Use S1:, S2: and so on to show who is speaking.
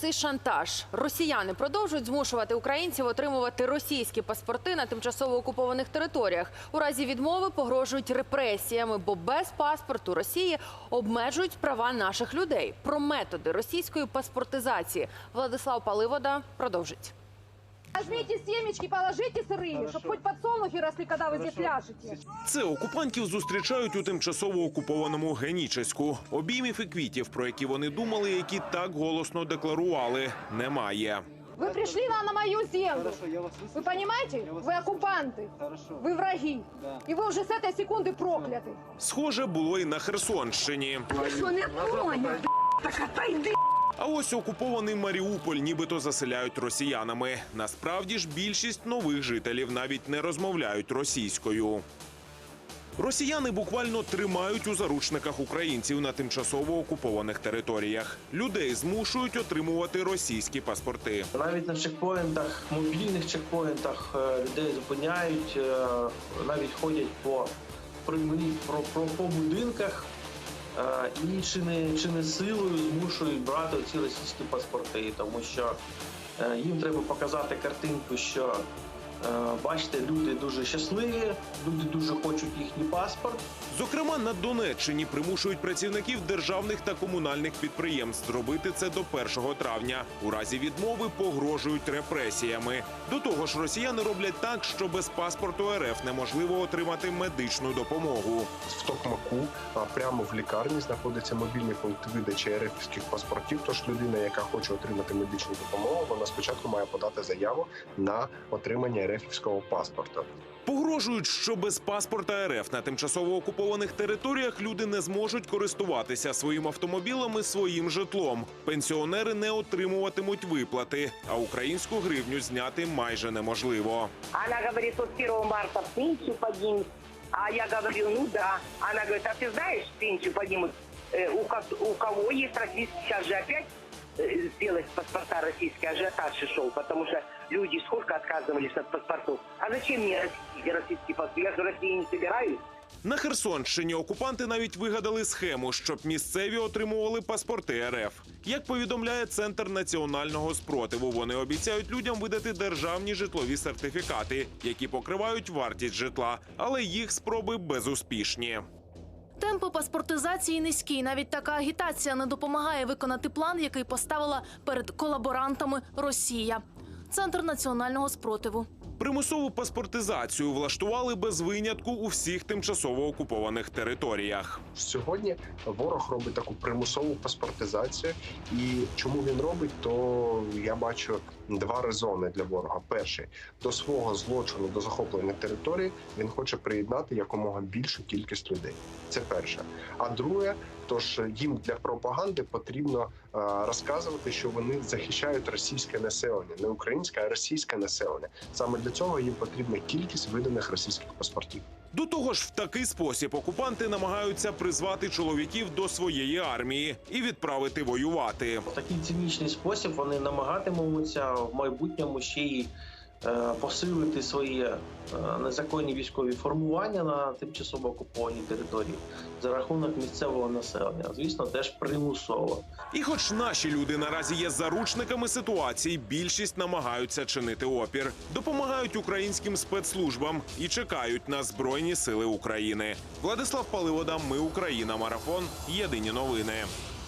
S1: цей шантаж? Росіяни продовжують змушувати українців отримувати російські паспорти на тимчасово окупованих територіях. У разі відмови погрожують репресіями, бо без паспорту Росії обмежують права наших людей. Про методи російської паспортизації Владислав Паливода продовжить.
S2: Возьмите семечки, положите сырые, чтобы хоть подсолнухи росли, когда вы здесь ляжете.
S3: Це окупантів зустрічають у тимчасово окупованому Генічеську. Обіймів і квітів, про які вони думали, які так голосно декларували, немає.
S2: Вы пришли на, на мою землю. Вы понимаете? Вы оккупанты. Вы враги. И вы уже с этой секунды прокляты.
S3: Схоже було і на Херсонщині.
S2: Что не понял? Так отойди.
S3: а ось окупований Маріуполь нібито заселяють росіянами. Насправді ж більшість нових жителів навіть не розмовляють російською. Росіяни буквально тримають у заручниках українців на тимчасово окупованих територіях. Людей змушують отримувати російські паспорти.
S4: Навіть на чекпоінтах, мобільних чекпоінтах е, людей зупиняють, е, навіть ходять по про, по будинках і чи не, чи не силою змушують брати ці російські паспорти, тому що е, їм треба показати картинку, що е, бачите, люди дуже щасливі, люди дуже хочуть їхній паспорт.
S3: Зокрема, на Донеччині примушують працівників державних та комунальних підприємств зробити це до 1 травня. У разі відмови погрожують репресіями. До того ж, росіяни роблять так, що без паспорту РФ неможливо отримати медичну допомогу.
S5: в Токмаку прямо в лікарні знаходиться мобільний пункт видачі РФівських паспортів. Тож людина, яка хоче отримати медичну допомогу, вона спочатку має подати заяву на отримання РФівського паспорта.
S3: Погрожують, що без паспорта РФ на тимчасово окупованих територіях люди не зможуть користуватися своїм автомобілем і своїм житлом. Пенсіонери не отримуватимуть виплати, а українську гривню зняти майже неможливо.
S6: Она говорит, вот 1 марта пенсию поднимут. А я говорю, ну да. Она говорит, а ты знаешь, пенсию поднимут? Э, у, ко- у кого есть российский, сейчас же опять э, сделать паспорта российские, ажиотаж и шел, потому что люди сколько отказывались от паспортов. А зачем мне российский, российский паспорт? Я же в России не собираюсь.
S3: На Херсонщині окупанти навіть вигадали схему, щоб місцеві отримували паспорти РФ. Як повідомляє центр національного спротиву, вони обіцяють людям видати державні житлові сертифікати, які покривають вартість житла, але їх спроби безуспішні.
S7: Темпи паспортизації низькі. Навіть така агітація не допомагає виконати план, який поставила перед колаборантами Росія. Центр національного спротиву.
S3: Примусову паспортизацію влаштували без винятку у всіх тимчасово окупованих територіях.
S5: Сьогодні ворог робить таку примусову паспортизацію, і чому він робить, то я бачу два резони для ворога. Перший до свого злочину до захоплення території він хоче приєднати якомога більшу кількість людей. Це перше. А друге, тож їм для пропаганди потрібно е, розказувати, що вони захищають російське населення, не українське, а російське населення. Саме для цього їм потрібна кількість виданих російських паспортів.
S3: До того ж, в такий спосіб окупанти намагаються призвати чоловіків до своєї армії і відправити воювати.
S4: В такий цинічний спосіб вони намагатимуться в майбутньому ще й е, посилити свої е, незаконні військові формування на тимчасово окупованій території за рахунок місцевого населення. Звісно, теж примусово.
S3: І хоч наші люди наразі є заручниками ситуації, більшість намагаються чинити опір, допомагають українським спецслужбам і чекають на збройні сили України. Владислав Паливода, ми Україна, марафон. Єдині новини.